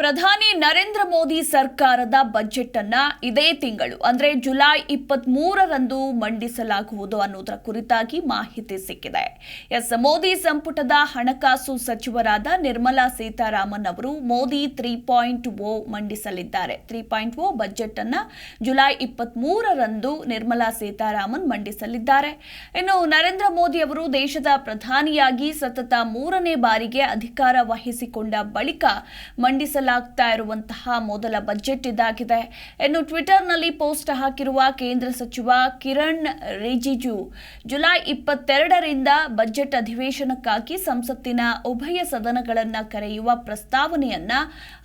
ಪ್ರಧಾನಿ ನರೇಂದ್ರ ಮೋದಿ ಸರ್ಕಾರದ ಬಜೆಟ್ ಅನ್ನ ಇದೇ ತಿಂಗಳು, ಅಂದ್ರೆ ಜುಲೈ ಇಪ್ಪತ್ತ್ ಮೂರರಂದು ಮಂಡಿಸಲಾಗುವುದು ಅನ್ನೋದರ ಕುರಿತಾಗಿ ಮಾಹಿತಿ ಸಿಕ್ಕಿದೆ. ಎಸ್, ಮೋದಿ ಸಂಪುಟದ ಹಣಕಾಸು ಸಚಿವರಾದ ನಿರ್ಮಲಾ ಸೀತಾರಾಮನ್ ಅವರು ಮೋದಿ ತ್ರೀ ಪಾಯಿಂಟ್ ಓ ಮಂಡಿಸಲಿದ್ದಾರೆ. ತ್ರೀ ಪಾಯಿಂಟ್ ಓ ಬಜೆಟ್ ಅನ್ನ ಜುಲೈ ಇಪ್ಪತ್ತ್ ಮೂರರಂದು ನಿರ್ಮಲಾ ಸೀತಾರಾಮನ್ ಮಂಡಿಸಲಿದ್ದಾರೆ. ಇನ್ನು ನರೇಂದ್ರ ಮೋದಿ ಅವರು ದೇಶದ ಪ್ರಧಾನಿಯಾಗಿ ಸತತ ಮೂರನೇ ಬಾರಿಗೆ ಅಧಿಕಾರ ವಹಿಸಿಕೊಂಡ ಬಳಿಕ ಮಂಡಿಸಲಾಗ್ತಾ ಇರುವಂತಹ ಮೊದಲ ಬಜೆಟ್ ಇದಾಗಿದೆ. ಇನ್ನು ಟ್ವಿಟರ್ನಲ್ಲಿ ಪೋಸ್ಟ್ ಹಾಕಿರುವ ಕೇಂದ್ರ ಸಚಿವ ಕಿರಣ್ ರಿಜಿಜು, ಜುಲೈ ಇಪ್ಪತ್ತೆರಡರಿಂದ ಬಜೆಟ್ ಅಧಿವೇಶನಕ್ಕಾಗಿ ಸಂಸತ್ತಿನ ಉಭಯ ಸದನಗಳನ್ನು ಕರೆಯುವ ಪ್ರಸ್ತಾವನೆಯನ್ನ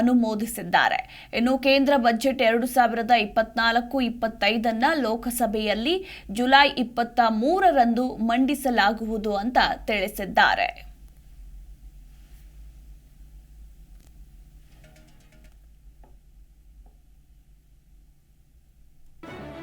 ಅನುಮೋದಿಸಿದ್ದಾರೆ. ಇನ್ನು ಕೇಂದ್ರ ಬಜೆಟ್ ಎರಡು ಸಾವಿರದ ಇಪ್ಪತ್ನಾಲ್ಕು ಇಪ್ಪತ್ತೈದನ್ನ ಲೋಕಸಭೆಯಲ್ಲಿ ಜುಲೈ ಇಪ್ಪತ್ತ ಮೂರರಂದು ಮಂಡಿಸಲಾಗುವುದು ಅಂತ ತಿಳಿಸಿದ್ದಾರೆ.